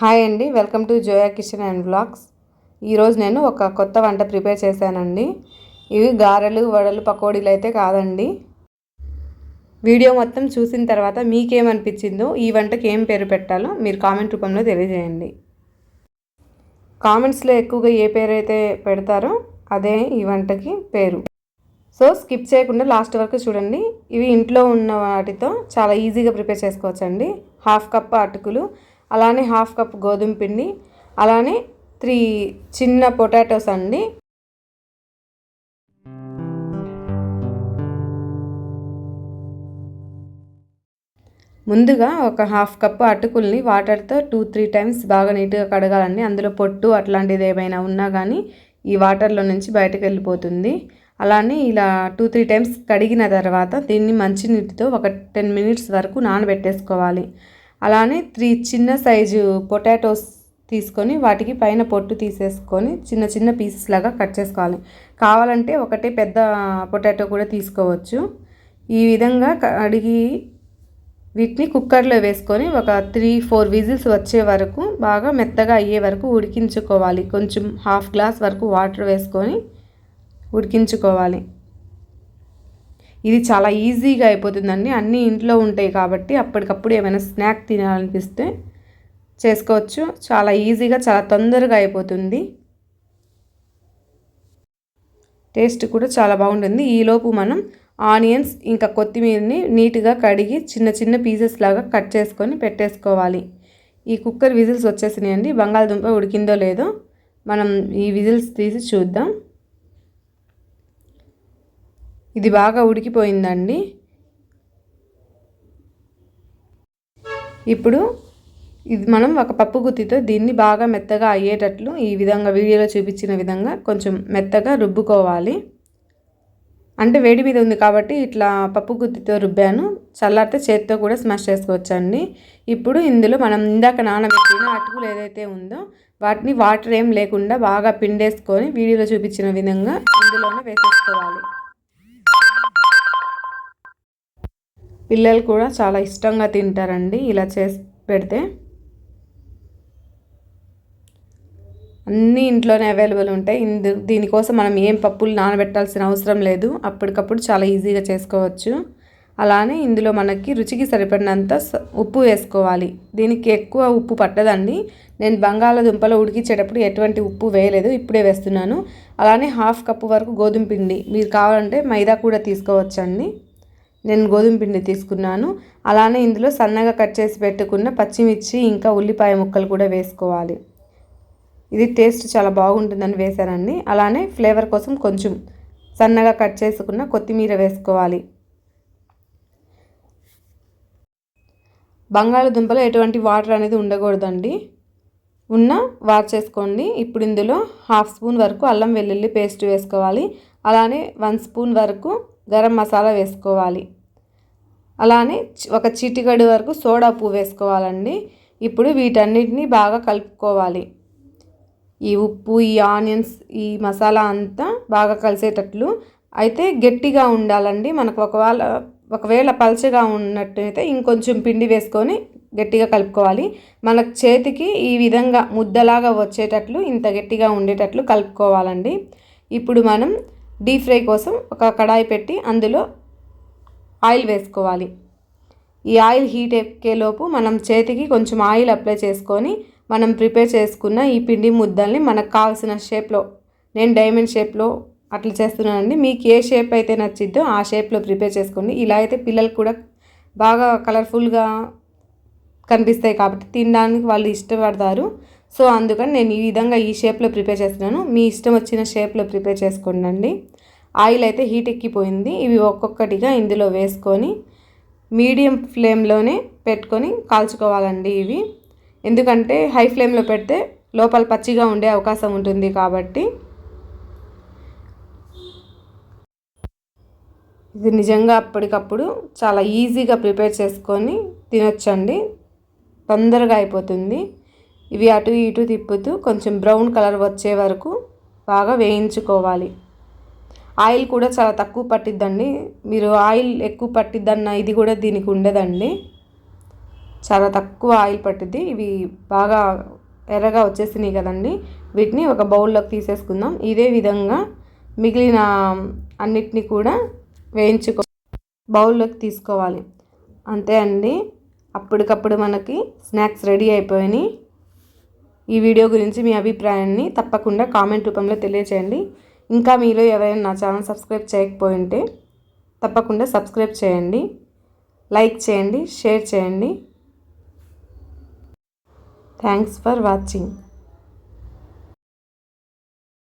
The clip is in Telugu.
హాయ్ అండి welcome to Zoya kitchen and blogs ఈరోజు నేను ఒక కొత్త వంట ప్రిపేర్ చేశానండి. ఇవి గారెలు వడలు పకోడీలు అయితే కాదండి. వీడియో మొత్తం చూసిన తర్వాత మీకేమనిపించిందో ఈ వంటకి ఏం పేరు పెట్టాలో మీరు కామెంట్ రూపంలో తెలియజేయండి. కామెంట్స్లో ఎక్కువగా ఏ పేరు అయితే పెడతారో అదే ఈ వంటకి పేరు. సో స్కిప్ చేయకుండా లాస్ట్ వరకు చూడండి. ఇవి ఇంట్లో ఉన్న వాటితో చాలా ఈజీగా ప్రిపేర్ చేసుకోవచ్చండి. హాఫ్ కప్ అటుకులు అలానే హాఫ్ కప్ గోధుమ పిండి అలానే త్రీ చిన్న పొటాటోస్ అండి. ముందుగా ఒక హాఫ్ కప్ అటుకుల్ని వాటర్తో టూ త్రీ టైమ్స్ బాగా నీట్గా కడగాలండి. అందులో పొట్టు అట్లాంటిది ఏమైనా ఉన్నా కానీ ఈ వాటర్లో నుంచి బయటకు వెళ్ళిపోతుంది. అలానే ఇలా టూ త్రీ టైమ్స్ కడిగిన తర్వాత దీన్ని మంచినీటితో ఒక టెన్ మినిట్స్ వరకు నానబెట్టేసుకోవాలి. అలానే త్రీ చిన్న సైజు పొటాటోస్ తీసుకొని వాటికి పైన పొట్టు తీసేసుకొని చిన్న చిన్న పీసెస్ లాగా కట్ చేసుకోవాలి. కావాలంటే ఒకటే పెద్ద పొటాటో కూడా తీసుకోవచ్చు. ఈ విధంగా అడిగి వీటిని కుక్కర్లో వేసుకొని ఒక త్రీ ఫోర్ విజిల్స్ వచ్చే వరకు బాగా మెత్తగా అయ్యే వరకు ఉడికించుకోవాలి. కొంచెం హాఫ్ గ్లాస్ వరకు వాటర్ వేసుకొని ఉడికించుకోవాలి. ఇది చాలా ఈజీగా అయిపోతుందండి. అన్నీ ఇంట్లో ఉంటాయి కాబట్టి అప్పటికప్పుడు ఏమైనా స్నాక్ తినాలనిపిస్తే చేసుకోవచ్చు. చాలా ఈజీగా చాలా తొందరగా అయిపోతుంది. టేస్ట్ కూడా చాలా బాగుంటుంది. ఈలోపు మనం ఆనియన్స్ ఇంకా కొత్తిమీరని నీట్గా కడిగి చిన్న చిన్న పీసెస్ లాగా కట్ చేసుకొని పెట్టేసుకోవాలి. ఈ కుక్కర్ విజిల్స్ వచ్చేసినాయండి. బంగాళదుంప ఉడికిందో లేదో మనం ఈ విజిల్స్ తీసి చూద్దాం. ఇది బాగా ఉడికిపోయిందండి. ఇప్పుడు ఇది మనం ఒక పప్పు గుత్తితో దీన్ని బాగా మెత్తగా అయ్యేటట్లు ఈ విధంగా వీడియోలో చూపించిన విధంగా కొంచెం మెత్తగా రుబ్బుకోవాలి. అంటే వేడి మీద ఉంది కాబట్టి ఇట్లా పప్పు గుత్తితో రుబ్బాను. చల్లారితే చేతితో కూడా స్మాష్ చేసుకోవచ్చండి. ఇప్పుడు ఇందులో మనం ఇందాక నానబెట్టిన అటుకులు ఏదైతే ఉందో వాటిని వాటర్ ఏం లేకుండా బాగా పిండేసుకొని వీడియోలో చూపించిన విధంగా ఇందులోనే వేసేసుకోవాలి. పిల్లలు కూడా చాలా ఇష్టంగా తింటారండి ఇలా చేసి పెడితే. అన్నీ ఇంట్లోనే అవైలబుల్ ఉంటాయి. ఇందు దీనికోసం మనం ఏం పప్పులు నానబెట్టాల్సిన అవసరం లేదు. అప్పటికప్పుడు చాలా ఈజీగా చేసుకోవచ్చు. అలానే ఇందులో మనకి రుచికి సరిపడినంత ఉప్పు వేసుకోవాలి. దీనికి ఎక్కువ ఉప్పు పట్టదండి. నేను బంగాళాదుంపలో ఉడికించేటప్పుడు ఎటువంటి ఉప్పు వేయలేదు. ఇప్పుడే వేస్తున్నాను. అలానే హాఫ్ కప్పు వరకు గోధుమ పిండి మీరు కావాలంటే మైదా కూడా తీసుకోవచ్చండి. నేను గోధుమ పిండి తీసుకున్నాను. అలానే ఇందులో సన్నగా కట్ చేసి పెట్టుకున్న పచ్చిమిర్చి ఇంకా ఉల్లిపాయ ముక్కలు కూడా వేసుకోవాలి. ఇది టేస్ట్ చాలా బాగుంటుందని వేశానండి అలానే ఫ్లేవర్ కోసం కొంచెం సన్నగా కట్ చేసుకున్న కొత్తిమీర వేసుకోవాలి. బంగాళదుంపలో ఎటువంటి వాటర్ అనేది ఉండకూడదండి. ఉన్న వార్ చేసుకోండి. ఇప్పుడు ఇందులో హాఫ్ స్పూన్ వరకు అల్లం వెల్లుల్లి పేస్ట్ వేసుకోవాలి. అలానే వన్ స్పూన్ వరకు గరం మసాలా వేసుకోవాలి. అలానే ఒక చిటికడి వరకు సోడా పువ్వు వేసుకోవాలండి. ఇప్పుడు వీటన్నిటిని బాగా కలుపుకోవాలి. ఈ ఉప్పు ఈ ఆనియన్స్ ఈ మసాలా అంతా బాగా కలిసేటట్లు. అయితే గట్టిగా ఉండాలండి. మనకు ఒకవేళ ఒకవేళ పలచగా ఉన్నట్టయితే ఇంకొంచెం పిండి వేసుకొని గట్టిగా కలుపుకోవాలి. మనకు చేతికి ఈ విధంగా ముద్దలాగా వచ్చేటట్లు ఇంత గట్టిగా ఉండేటట్లు కలుపుకోవాలండి. ఇప్పుడు మనం డీప్ ఫ్రై కోసం ఒక కడాయి పెట్టి అందులో ఆయిల్ వేసుకోవాలి. ఈ ఆయిల్ హీట్ ఎక్కేలోపు మనం చేతికి కొంచెం ఆయిల్ అప్లై చేసుకొని మనం ప్రిపేర్ చేసుకున్న ఈ పిండి ముద్దల్ని మనకు కావాల్సిన షేప్లో నేను డైమండ్ షేప్లో అట్లా చేస్తున్నానండి. మీకు ఏ షేప్ అయితే నచ్చిద్దో ఆ షేప్లో ప్రిపేర్ చేసుకోండి. ఇలా అయితే పిల్లలు కూడా బాగా కలర్ఫుల్గా కనిపిస్తాయి కాబట్టి తినడానికి వాళ్ళు ఇష్టపడతారు. సో అందుకని నేను ఈ విధంగా ఈ షేప్లో ప్రిపేర్ చేస్తున్నాను. మీ ఇష్టం వచ్చిన షేప్లో ప్రిపేర్ చేసుకోండి ఆయిల్ అయితే హీట్ ఎక్కిపోయింది. ఇవి ఒక్కొక్కటిగా ఇందులో వేసుకొని మీడియం ఫ్లేమ్లోనే పెట్టుకొని కాల్చుకోవాలండి ఇవి. ఎందుకంటే హై ఫ్లేమ్లో పెడితే లోపల పచ్చిగా ఉండే అవకాశం ఉంటుంది కాబట్టి. ఇది నిజంగా అప్పటికప్పుడు చాలా ఈజీగా ప్రిపేర్ చేసుకొని తినొచ్చండి. తొందరగా అయిపోతుంది. ఇవి అటు ఇటు తిప్పుతూ కొంచెం బ్రౌన్ కలర్ వచ్చే వరకు బాగా వేయించుకోవాలి. ఆయిల్ కూడా చాలా తక్కువ పట్టిద్దండి. మీరు ఆయిల్ ఎక్కువ పట్టిద్దన్న ఇది కూడా దీనికి ఉండదండి. చాలా తక్కువ ఆయిల్ పట్టిద్ది. ఇవి బాగా ఎర్రగా వచ్చేసినాయి కదండి. వీటిని ఒక బౌల్లోకి తీసేసుకుందాం. ఇదే విధంగా మిగిలిన అన్నిటినీ కూడా వేయించుకో బౌల్లోకి తీసుకోవాలి. అంతే అండి. అప్పటికప్పుడు మనకి స్నాక్స్ రెడీ అయిపోయినాయి. ఈ వీడియో గురించి మీ అభిప్రాయాన్ని తప్పకుండా కామెంట్ రూపంలో తెలియచేయండి. ఇంకా మీలో ఎవరైనా నా ఛానల్ సబ్స్క్రైబ్ చేయకపోయింటే తప్పకుండా సబ్స్క్రైబ్ చేయండి. లైక్ చేయండి షేర్ చేయండి. Thanks for watching.